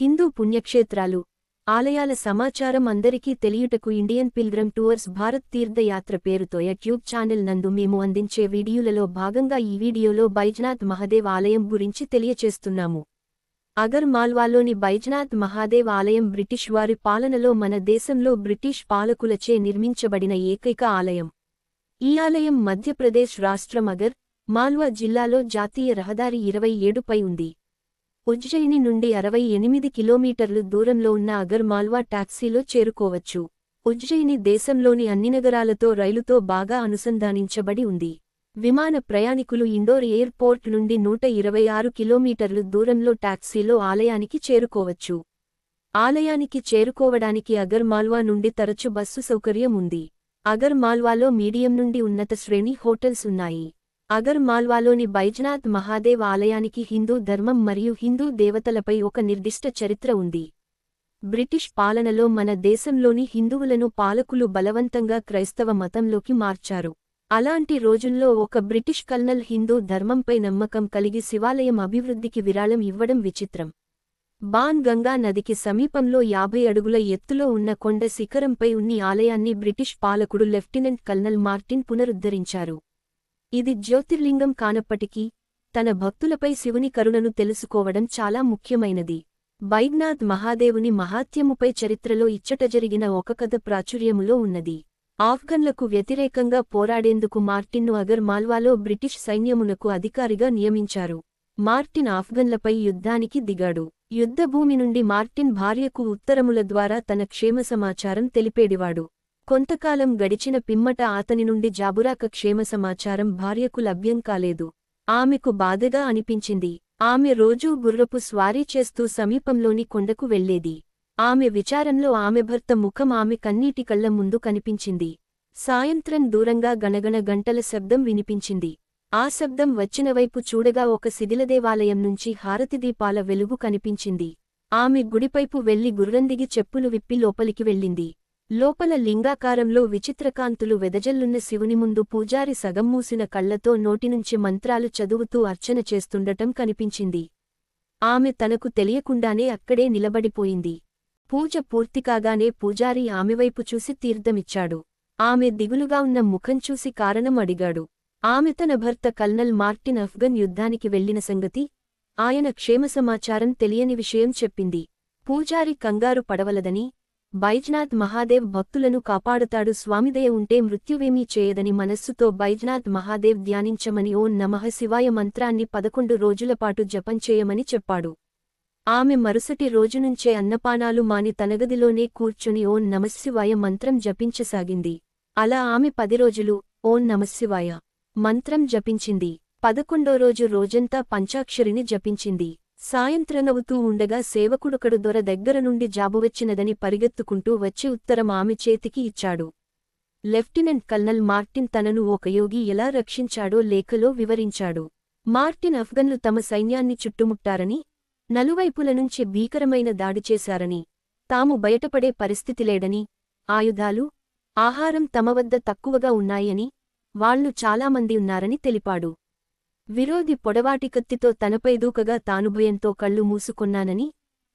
హిందూ పుణ్యక్షేత్రాలు. ఆలయాల సమాచారం అందరికీ తెలియుటకు ఇండియన్ పిల్గ్రమ్ టూర్స్ భారత్ తీర్థయాత్ర పేరుతో యూట్యూబ్ ఛానల్ నందు మేము అందించే వీడియోలలో భాగంగా ఈ వీడియోలో బైజ్నాథ్ మహదేవ్ ఆలయం గురించి తెలియచేస్తున్నాము. అగర్ మాల్వాలోని బైజ్నాథ్ మహాదేవ్ ఆలయం బ్రిటిష్ వారి పాలనలో మన దేశంలో బ్రిటిష్ పాలకులచే నిర్మించబడిన ఏకైక ఆలయం. ఈ ఆలయం మధ్యప్రదేశ్ రాష్ట్రం అగర్ మాల్వా జిల్లాలో జాతీయ రహదారి ఇరవై ఏడుపై ఉంది. ఉజ్జయిని నుండి అరవై ఎనిమిది కిలోమీటర్లు దూరంలో ఉన్న అగర్ మాల్వా టాక్సీలో చేరుకోవచ్చు. ఉజ్జయిని దేశంలోని అన్ని నగరాలతో రైలుతో బాగా అనుసంధానించబడి ఉంది. విమాన ప్రయాణికులు ఇండోర్ ఎయిర్పోర్ట్ నుండి నూట ఇరవై ఆరు కిలోమీటర్లు దూరంలో టాక్సీలో ఆలయానికి చేరుకోవచ్చు. ఆలయానికి చేరుకోవడానికి అగర్ మాల్వా నుండి తరచు బస్సు సౌకర్యం ఉంది. అగర్ మాల్వాలో మీడియం నుండి ఉన్నత శ్రేణి హోటల్స్ ఉన్నాయి. అగర్ మాల్వాలోని బైజ్నాథ్ మహాదేవ్ ఆలయానికి హిందూ ధర్మం మరియు హిందూ దేవతలపై ఒక నిర్దిష్ట చరిత్ర ఉంది. బ్రిటిష్ పాలనలో మన దేశంలోని హిందువులను పాలకులు బలవంతంగా క్రైస్తవ మతంలోకి మార్చారు. అలాంటి రోజుల్లో ఒక బ్రిటిష్ కల్నల్ హిందూ ధర్మంపై నమ్మకం కలిగి శివాలయం అభివృద్ధికి విరాళం ఇవ్వడం విచిత్రం. బాన్ గంగా నదికి సమీపంలో యాభై అడుగుల ఎత్తులో ఉన్న కొండ శిఖరంపై ఉన్ని ఆలయాన్ని బ్రిటిష్ పాలకుడు లెఫ్టినెంట్ కల్నల్ మార్టిన్ పునరుద్ధరించారు. ఇది జ్యోతిర్లింగం కానప్పటికీ తన భక్తులపై శివుని కరుణను తెలుసుకోవడం చాలా ముఖ్యమైనది. బైద్నాథ్ మహాదేవుని మహాత్యముపై చరిత్రలో ఇచ్చట జరిగిన ఒక కథ ప్రాచుర్యములో ఉన్నది. ఆఫ్ఘన్లకు వ్యతిరేకంగా పోరాడేందుకు మార్టిన్ను అగర్ మాల్వాలో బ్రిటిష్ సైన్యమునకు అధికారిగా నియమించారు. మార్టిన్ ఆఫ్ఘన్లపై యుద్ధానికి దిగాడు. యుద్ధభూమి నుండి మార్టిన్ భార్యకు ఉత్తరముల ద్వారా తన క్షేమ సమాచారం తెలిపేడివాడు. కొంతకాలం గడిచిన పిమ్మట ఆతని నుండి జాబురాక క్షేమ సమాచారం భార్యకు లభ్యం కాలేదు. ఆమెకు బాధగా అనిపించింది. ఆమె రోజూ గుర్రపు స్వారీ చేస్తూ సమీపంలోని కొండకు వెళ్ళేది ఆమె విచారంలో ఆమె భర్త ముఖం ఆమె కన్నీటి కళ్ళ ముందు కనిపించింది. సాయంత్రం దూరంగా గణగణ గంటల శబ్దం వినిపించింది. ఆ శబ్దం వచ్చినవైపు చూడగా ఒక శిథిలదేవాలయం నుంచి హారతిదీపాల వెలుగు కనిపించింది. ఆమె గుడిపైపు వెళ్ళి గుర్రందిగి చెప్పులు విప్పి లోపలికి వెళ్ళింది. లోపల లింగాకారంలో విచిత్రకాంతులు వెదజల్లున్న శివుని ముందు పూజారి సగంమూసిన కళ్ళతో నోటినుంచి మంత్రాలు చదువుతూ అర్చన చేస్తుండటం కనిపించింది. ఆమె తనకు తెలియకుండానే అక్కడే నిలబడిపోయింది. పూజ పూర్తికాగానే పూజారి ఆమెవైపు చూసి తీర్థమిచ్చాడు. ఆమె దిగులుగా ఉన్న ముఖం చూసి కారణం అడిగాడు. ఆమె తన భర్త కల్నల్ మార్టిన్ అఫ్ఘన్ యుద్ధానికి వెళ్ళిన సంగతి ఆయన క్షేమ సమాచారం తెలియని విషయం చెప్పింది. పూజారి కంగారు పడవలదని బైజ్నాథ్ మహాదేవ్ భక్తులను కాపాడుతాడు. స్వామిదయ ఉంటే మృత్యువేమీ చేయదని మనస్సుతో బైజ్నాథ్ మహాదేవ్ ధ్యానించమని ఓ నమః శివాయ మంత్రాన్ని పదకొండు రోజులపాటు జపం చేయమని చెప్పాడు. ఆమె మరుసటి రోజునుంచే అన్నపానాలు మాని తనగదిలోనే కూర్చుని ఓం నమశివాయ మంత్రం జపించసాగింది. అలా ఆమె పది రోజులు ఓం నమశివాయ మంత్రం జపించింది. పదకొండో రోజు రోజంతా పంచాక్షరిని జపించింది. సాయంత్రనవుతూ ఉండగా సేవకుడొకడు దొర దగ్గర నుండి జాబు వచ్చినదని పరిగెత్తుకుంటూ వచ్చి ఉత్తరం ఆమె చేతికి ఇచ్చాడు. లెఫ్టినెంట్ కల్నల్ మార్టిన్ తనను ఒక యోగి ఎలా రక్షించాడో లేఖలో వివరించాడు. మార్టిన్ అఫ్ఘన్లు తమ సైన్యాన్ని చుట్టుముట్టారని నలువైపుల నుంచి భీకరమైన దాడి చేశారని తాము బయటపడే పరిస్థితి లేడని ఆయుధాలు ఆహారం తమ వద్ద తక్కువగా ఉన్నాయని వాళ్ళు చాలామంది ఉన్నారని తెలిపాడు. విరోధి పొడవాటి కత్తితో తనపై దూకగా తాను భయంతో కళ్ళు మూసుకొన్నానని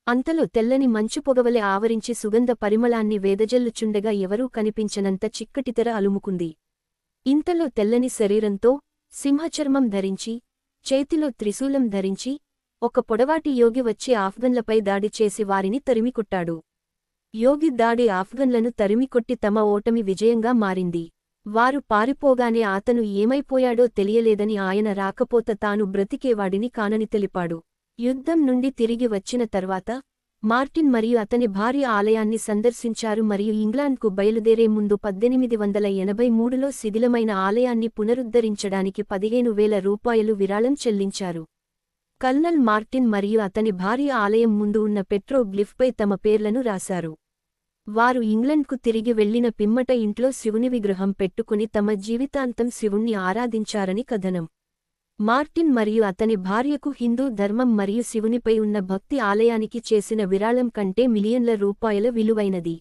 అంతలో తెల్లని మంచు పొగవలె ఆవరించి సుగంధ పరిమళాన్ని వేదజల్లుచుండగా ఎవరూ కనిపించనంత చిక్కటితెర అలుముకుంది. ఇంతలో తెల్లని శరీరంతో సింహచర్మం ధరించి చేతిలో త్రిశూలం ధరించి ఒక పొడవాటి యోగి వచ్చి ఆఫ్ఘన్లపై దాడి చేసి వారిని తరిమికొట్టాడు. యోగి దాడి ఆఫ్ఘన్లను తరిమికొట్టి తమ ఓటమి విజయంగా మారింది. వారు పారిపోగానే అతను ఏమైపోయాడో తెలియలేదని ఆయన రాకపోత తాను బ్రతికేవాడిని కానని తెలిపాడు. యుద్ధం నుండి తిరిగి వచ్చిన తర్వాత మార్టిన్ మరియు అతని భార్య ఆలయాన్ని సందర్శించారు మరియు ఇంగ్లాండ్కు బయలుదేరే ముందు పద్దెనిమిది వందల ఎనభై మూడులో శిథిలమైన ఆలయాన్ని పునరుద్ధరించడానికి పదిహేను వేల రూపాయలు విరాళం చెల్లించారు. కల్నల్ మార్టిన్ మరియు అతని భార్య ఆలయం ముందు ఉన్న పెట్రో గ్లిఫ్పై తమ పేర్లను రాశారు. వారు ఇంగ్లండ్కు తిరిగి వెళ్ళిన పిమ్మట ఇంట్లో శివుని విగ్రహం పెట్టుకుని తమ జీవితాంతం శివుణ్ణి ఆరాధించారని కథనం. మార్టిన్ మరియు అతని భార్యకు హిందూ ధర్మం మరియు శివునిపై ఉన్న భక్తి ఆలయానికి చేసిన విరాళం కంటే మిలియన్ల రూపాయల విలువైనది.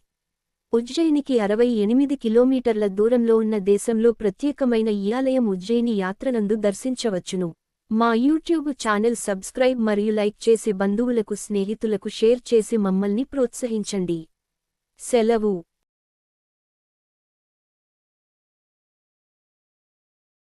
ఉజ్జయినికి అరవై ఎనిమిది కిలోమీటర్ల దూరంలో ఉన్న దేశంలో ప్రత్యేకమైన ఈ ఆలయం ఉజ్జయిని యాత్రనందు దర్శించవచ్చును. మా యూట్యూబ్ ఛానల్ సబ్స్క్రైబ్ మరియు లైక్ చేసి బంధువులకు స్నేహితులకు షేర్ చేసి మమ్మల్ని ప్రోత్సహించండి. సెలవు